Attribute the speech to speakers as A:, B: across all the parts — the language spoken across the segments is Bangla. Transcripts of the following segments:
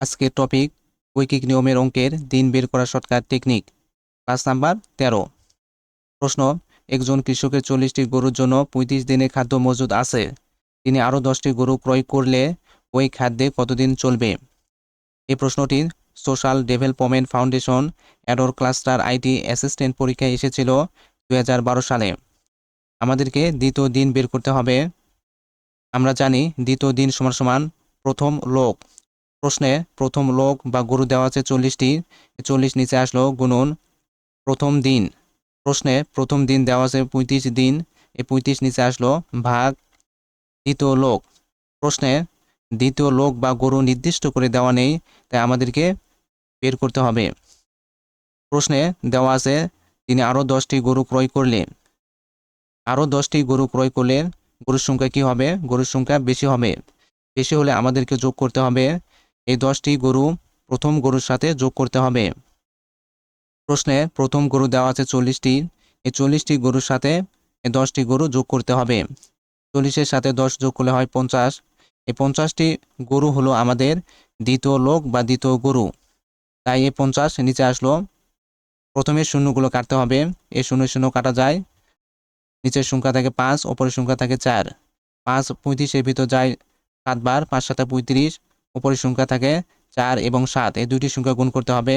A: আজকের টপিক ঐকিক নিয়মের অঙ্কের দিন বের করা শর্টকাট টেকনিক ক্লাস নাম্বার, তেরো। প্রশ্ন, একজন কৃষকের চল্লিশটি গরুর জন্য পঁয়ত্রিশ দিনের খাদ্য মজুদ আছে। তিনি আরও দশটি গরু ক্রয় করলে ওই খাদ্যে কতদিন চলবে? এই প্রশ্নটি সোশ্যাল ডেভেলপমেন্ট ফাউন্ডেশন অ্যাডোর ক্লাস্টার আইটি অ্যাসিস্ট্যান্ট পরীক্ষায় এসেছিল দু হাজার বারো সালে। আমাদেরকে দ্বিতীয় দিন বের করতে হবে। আমরা জানি দ্বিতীয় দিন সমান সমান প্রথম লোক। প্রশ্নে প্রথম লোক বা গরু দেওয়া আছে চল্লিশটি। চল্লিশ নিচে আসলো গুণন প্রথম দিন। প্রশ্নে প্রথম দিন দেওয়া আছে পঁয়ত্রিশ দিন। এই পঁয়ত্রিশ নিচে আসলো ভাগ দ্বিতীয় লোক। প্রশ্নে দ্বিতীয় লোক বা গরু নির্দিষ্ট করে দেওয়া নেই, তাই আমাদেরকে বের করতে হবে। প্রশ্নে দেওয়া আছে তিনি আরও দশটি গরু ক্রয় করলেন আরও দশটি গরু ক্রয় করলে গরুর সংখ্যা কি হবে? গরুর সংখ্যা বেশি হবে। বেশি হলে আমাদেরকে যোগ করতে হবে। এই দশটি গরু প্রথম গরুর সাথে যোগ করতে হবে। প্রশ্নে প্রথম গরু দেওয়া আছে চল্লিশটি। এই চল্লিশটি গরুর সাথে এই দশটি গরু যোগ করতে হবে। চল্লিশের সাথে দশ যোগ করলে হয় পঞ্চাশ। এই পঞ্চাশটি গরু হলো আমাদের দ্বিতীয় লোক বা দ্বিতীয় গরু। তাই এই পঞ্চাশ নিচে আসলো। প্রথমে শূন্যগুলো কাটতে হবে। এই শূন্য শূন্য কাটা যায়। নিচের সংখ্যা থাকে পাঁচ ওপরের সংখ্যা থাকে চার। পাঁচ পঁয়ত্রিশের ভিতর যায় সাতবার, পাঁচ সাথে পঁয়ত্রিশ। ওপরের সংখ্যা থাকে চার এবং সাত। এই দুইটি সংখ্যা গুণ করতে হবে।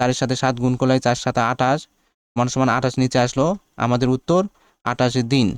A: চারের সাথে সাত গুণ করলে চার সাথে আঠাশ সমান সমান আঠাশ নিচে আসলো। আমাদের উত্তর আঠাশের দিন।